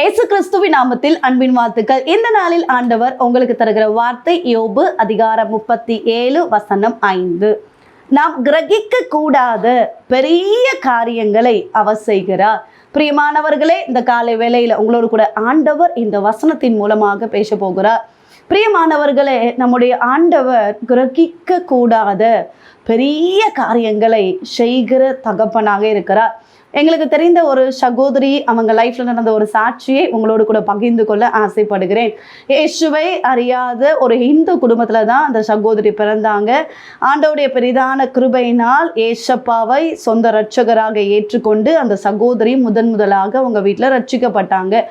இயேசு கிறிஸ்துவின் நாமத்தில் அன்பின் வாழ்த்துக்கள். இந்த நாளில் ஆண்டவர் உங்களுக்கு தருகிற வார்த்தை யோபு அதிகாரம் முப்பத்தி ஏழு வசனம் ஐந்து. நாம் கிரகிக்க கூடாத பெரிய காரியங்களை அவர் செய்கிறார். பிரியமானவர்களே இந்த காலை வேளையில் உங்களோடு கூட ஆண்டவர் இந்த வசனத்தின் மூலமாக பேச போகிறார். பிரியமானவர்களே நம்முடைய ஆண்டவர் கிரகிக்க கூடாத பெரிய காரியங்களை செய்கிற தகப்பனாக இருக்கிறார். எங்களுக்கு தெரிந்த ஒரு சகோதரி அவங்க லைஃப்ல நடந்த ஒரு சாட்சியை உங்களோடு கூட பகிர்ந்து கொள்ள ஆசைப்படுகிறேன். இயேசுவை அறியாத ஒரு இந்து குடும்பத்துல தான் அந்த சகோதரி பிறந்தாங்க. ஆண்டவுடைய பெரிதான கிருபையினால் ஏசப்பாவை சொந்த ரட்சகராக ஏற்றுக்கொண்டு அந்த சகோதரி முதன் முதலாக அவங்க வீட்டில் ரட்சிக்கப்பட்டாங்க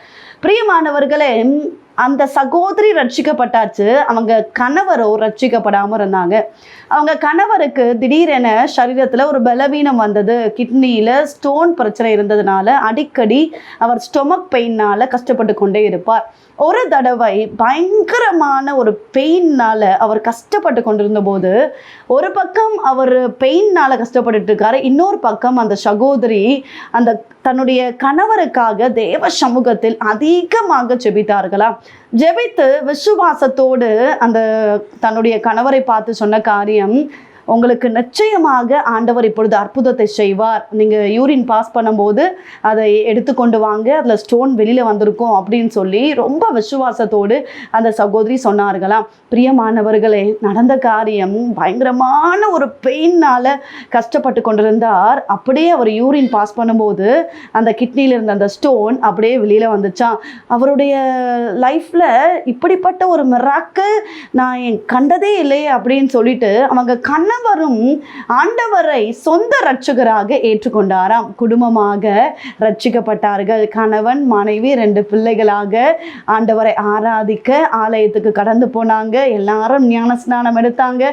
பிரியமானவர்களே அந்த சகோதரி ரட்சிக்கப்பட்டாச்சு. அவங்க கணவரோ ரட்சிக்கப்படாமல் இருந்தாங்க. அவங்க கணவருக்கு திடீரென சரீரத்தில் ஒரு பலவீனம் வந்தது. கிட்னியில் ஸ்டோன் பிரச்சனை இருந்ததுனால அடிக்கடி அவர் ஸ்டொமக் பெயினால் கஷ்டப்பட்டு கொண்டே இருப்பார். ஒரு தடவை பயங்கரமான ஒரு பெயின்னால் அவர் கஷ்டப்பட்டு கொண்டிருந்த போது ஒரு பக்கம் அவர் பெயின்னால் கஷ்டப்பட்டு இருக்காரு இன்னொரு பக்கம் அந்த சகோதரி அந்த தன்னுடைய கணவருக்காக தேவ சமூகத்தில் அதிகமாக ஜெபித்தார்களா? ஜெபித்து விசுவாசத்தோடு அந்த தன்னுடைய கணவரை பார்த்து சொன்ன காரியம் உங்களுக்கு நிச்சயமாக ஆண்டவர் இப்பொழுது அற்புதத்தை செய்வார். நீங்கள் யூரின் பாஸ் பண்ணும்போது அதை எடுத்துக்கொண்டு வாங்க அதில் ஸ்டோன் வெளியில் வந்திருக்கும் அப்படின்னு சொல்லி ரொம்ப விசுவாசத்தோடு அந்த சகோதரி சொன்னார்களாம். பிரியமானவர்களே நடந்த காரியம் பயங்கரமான ஒரு பெயினால் கஷ்டப்பட்டு கொண்டிருந்தார். அப்படியே அவர் யூரின் பாஸ் பண்ணும்போது அந்த கிட்னியில் இருந்த அந்த ஸ்டோன் அப்படியே வெளியில் வந்துச்சான் அவருடைய லைஃப்பில் இப்படிப்பட்ட ஒரு மிராக்கு நான் என் கண்டதே இல்லையே அப்படின்னு சொல்லிட்டு அவங்க கண்ணை அனைவரும் ஆண்டவரை சொந்த ரட்சகராக ஏற்றுக்கொண்டாராம். குடும்பமாக ரட்சிக்கப்பட்டார்கள் கணவன் மனைவி ரெண்டு பிள்ளைகளாக ஆண்டவரை ஆராதிக்க ஆலயத்துக்கு கடந்து போனாங்க. எல்லாரும் ஞான ஸ்நானம் எடுத்தாங்க.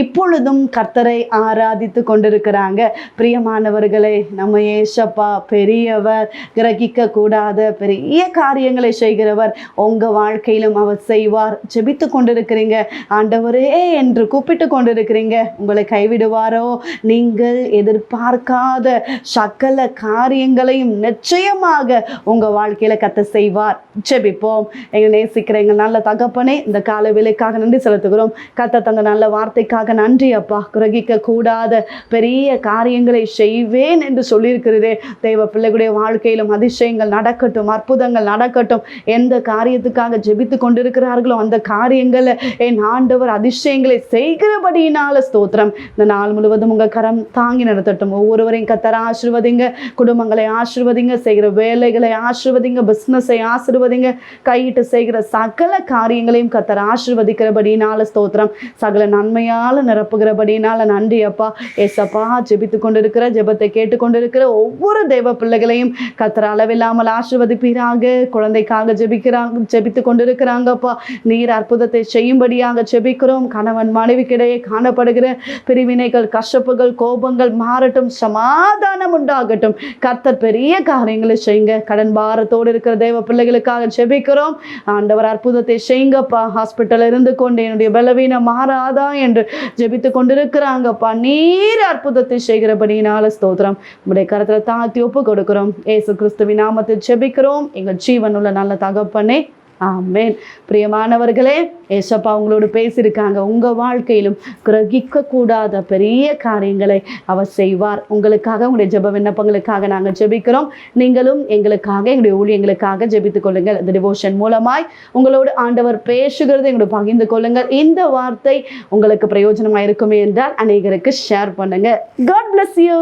இப்பொழுதும் கர்த்தரை ஆராதித்து கொண்டிருக்கிறாங்க. பிரியமானவர்களே நம்ம ஏசப்பா பெரியவர் கிரகிக்க கூடாத பெரிய காரியங்களை செய்கிறவர் உங்க வாழ்க்கையிலும் அவர் செய்வார். ஜெபித்து கொண்டிருக்கிறீங்க. ஆண்டவரே என்று கூப்பிட்டு கொண்டிருக்கிறீங்க. உங்களை கைவிடுவாரோ? நீங்கள் எதிர்பார்க்காத சகல காரியங்களையும் நிச்சயமாக உங்க வாழ்க்கையில கத்த செய்வார். ஜெபிப்போம். எங்க நேசிக்கிற எங்க நல்ல தகப்பனே இந்த கால விலைக்காக நன்றி செலுத்துகிறோம். கத்த தந்த நல்ல வார்த்தைக்காக நன்றி அப்பா. குரகிக்க கூடாத பெரிய காரியங்களை செய்வேன் என்று சொல்லியிருக்கிறதே தெய்வ பிள்ளைகளுடைய வாழ்க்கையிலும் அதிசயங்கள் நடக்கட்டும் அற்புதங்கள் நடக்கட்டும். எந்த காரியத்துக்காக ஜெபித்து கொண்டிருக்கிறார்களோ அந்த காரியங்களை என் ஆண்டவர் அதிசயங்களை செய்கிறபடியினால ஸ்தோத்திரம். இந்த நாள் முழுவதும் உங்க கரம் தாங்கி நடத்தட்டும். ஒவ்வொருவரையும் கத்தர ஆசிர்வதிங்க. குடும்பங்களை ஆசிர்வதிங்க. செய்கிற வேலைகளை ஆசிர்வதிங்க. பிஸ்னஸை ஆசிர்வதிங்க. கையிட்டு செய்கிற சகல காரியங்களையும் கத்தர ஆசிர்வதிக்கிறபடினால ஸ்தோத்திரம். சகல நன்மையால நிரப்புகிறபடினால நன்றி அப்பா. ஏசப்பா ஜெபித்து கொண்டிருக்கிற ஜெபத்தை கேட்டுக்கொண்டிருக்கிற ஒவ்வொரு தெய்வ பிள்ளைகளையும் கத்தர அளவில்லாமல் ஆசிர்வதிப்பீராக. குழந்தைக்காக ஜெபிக்கிறாங்க ஜெபித்து கொண்டிருக்கிறாங்கப்பா நீர் அற்புதத்தை செய்யும்படியாக ஜெபிக்கிறோம். கணவன் மனைவிக்கிடையே காணப்படுகிற பிரிவினைகள் கஷ்டப்புகள் கோபங்கள் மாறட்டும் சமாதானம் உண்டாகட்டும். கர்த்தர் பெரிய காரியங்களை செய்யுங்க. கடன் பாரத்தோடு இருக்கிற தேவ பிள்ளைகளுக்காக ஜெபிக்கிறோம். ஆண்டவர் அற்புதத்தை செய்யுங்கப்பா. ஹாஸ்பிட்டல் இருந்து கொண்டு என்னுடைய பலவீனம் மாறாதா என்று ஜெபித்து கொண்டிருக்கிறாங்கப்பா. நீர் அற்புதத்தை செய்கிறபடினால ஸ்தோத்திரம். உடைய கருத்தில் தாழ்த்தி ஒப்பு கொடுக்கிறோம். ஏசு கிறிஸ்துவின் நாமத்தில் ஜெபிக்கிறோம். எங்கள் ஜீவனுள்ள நல்ல தகப்பனே ஆமேன். பிரியமானவர்களே ஏசப்பா அவங்களோடு பேசியிருக்காங்க. உங்கள் வாழ்க்கையிலும் கிரகிக்கக்கூடாத பெரிய காரியங்களை அவர் செய்வார். உங்களுக்காக உங்களுடைய ஜெப விண்ணப்பங்களுக்காக நாங்கள் ஜெபிக்கிறோம். நீங்களும் எங்களுக்காக எங்களுடைய ஊழியங்களுக்காக ஜெபித்துக் கொள்ளுங்கள். இந்த டிவோஷன் மூலமாய் உங்களோடு ஆண்டவர் பேசுகிறது எங்களோட பகிர்ந்து கொள்ளுங்கள். இந்த வார்த்தை உங்களுக்கு பிரயோஜனமாக இருக்குமே என்றால் அநேகருக்கு ஷேர் பண்ணுங்கள் காட் பிளஸ் யூ